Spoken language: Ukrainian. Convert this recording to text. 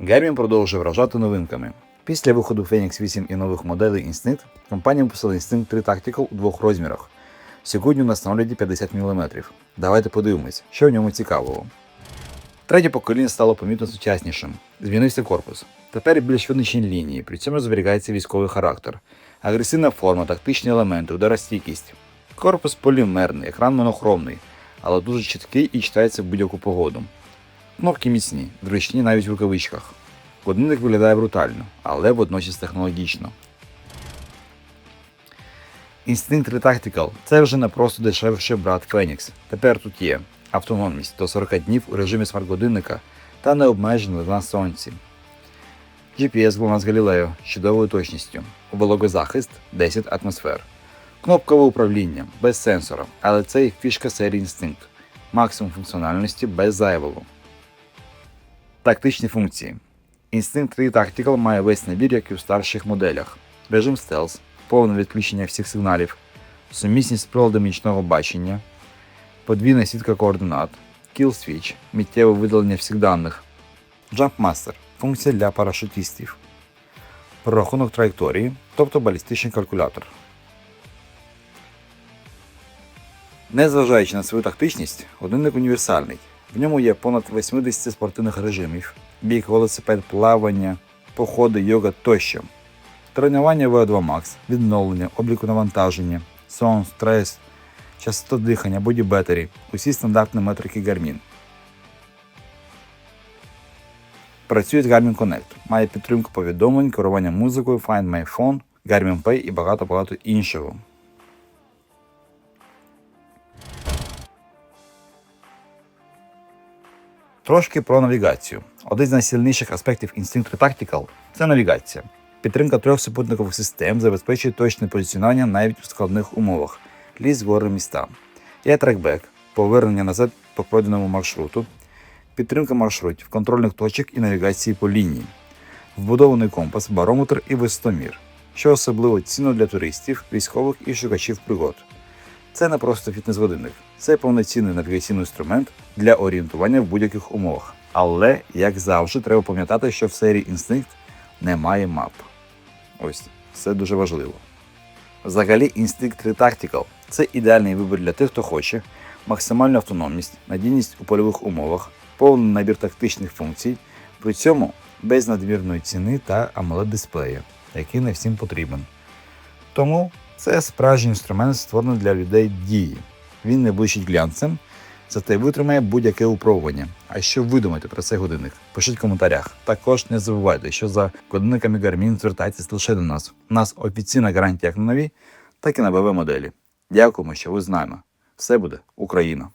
Garmin продовжує вражати новинками. Після виходу Phoenix 8 і нових моделей Instinct, компанія випустила Instinct 3 Tactical у двох розмірах. Сьогодні у нас на огляді 50 мм. Давайте подивимось, що в ньому цікавого. Третє покоління стало помітно сучаснішим. Змінився корпус. Тепер більш винищені лінії, при цьому зберігається військовий характер, агресивна форма, тактичні елементи, ударостійкість. Корпус полімерний, екран монохромний, але дуже чіткий і читається в будь-яку погоду. Кнопки міцні, зручні навіть в рукавичках. Годинник виглядає брутально, але водночас технологічно. Instinct 3 Tactical – це вже не просто дешевший брат Phoenix. Тепер тут є автономність до 40 днів у режимі смарт-годинника та необмежений на сонці. GPS GLONASS Galileo з чудовою точністю, вологозахист 10 атмосфер. Кнопкове управління без сенсора, але це і фішка серії Instinct. Максимум функціональності без зайвого. Тактичні функції. Instinct 3 Tactical має весь набір, як і в старших моделях. Режим стелс, повне відключення всіх сигналів, сумісність з приладом нічного бачення, подвійна сітка координат, Kill Switch, миттєве видалення всіх даних, Jump Master функція для парашутістів, прорахунок траєкторії, тобто балістичний калькулятор. Незважаючи на свою тактичність, годинник універсальний. В ньому є понад 80 спортивних режимів: біг, велосипед, плавання, походи, йога тощо. Тренування VO2 Max, відновлення, обліку навантаження, сон, стрес, частота дихання, боді-бетері, усі стандартні метрики Garmin. Працює Garmin Connect, має підтримку повідомлень, керування музикою, Find My Phone, Garmin Pay і багато-багато іншого. Трошки про навігацію. Один з найсильніших аспектів Instinct Tactical – це навігація. Підтримка трьох супутникових систем забезпечує точне позиціонування навіть у складних умовах ліс, гори, міста. Є трекбек, повернення назад по пройденому маршруту, підтримка маршрутів, контрольних точок і навігації по лінії, вбудований компас, барометр і висотомір, що особливо цінно для туристів, військових і шукачів пригод. Це не просто фітнес-годинник, це повноцінний навігаційний інструмент для орієнтування в будь-яких умовах. Але, як завжди, треба пам'ятати, що в серії Instinct немає мап. Ось це дуже важливо. Взагалі, 3 Tactical – це ідеальний вибір для тих, хто хоче максимальну автономність, надійність у польових умовах, повний набір тактичних функцій, при цьому без надмірної ціни та amoled дисплея, який не всім потрібен. Тому це справжній інструмент, створений для людей дії. Він не блищить глянцем, зате витримає будь-яке упробування. А що ви думаєте про цей годинник? Пишіть в коментарях. Також не забувайте, що за годинниками Garmin звертайтесь лише до нас. У нас офіційна гарантія як на нові, так і на БВ моделі. Дякуємо, що ви з нами. Все буде Україна!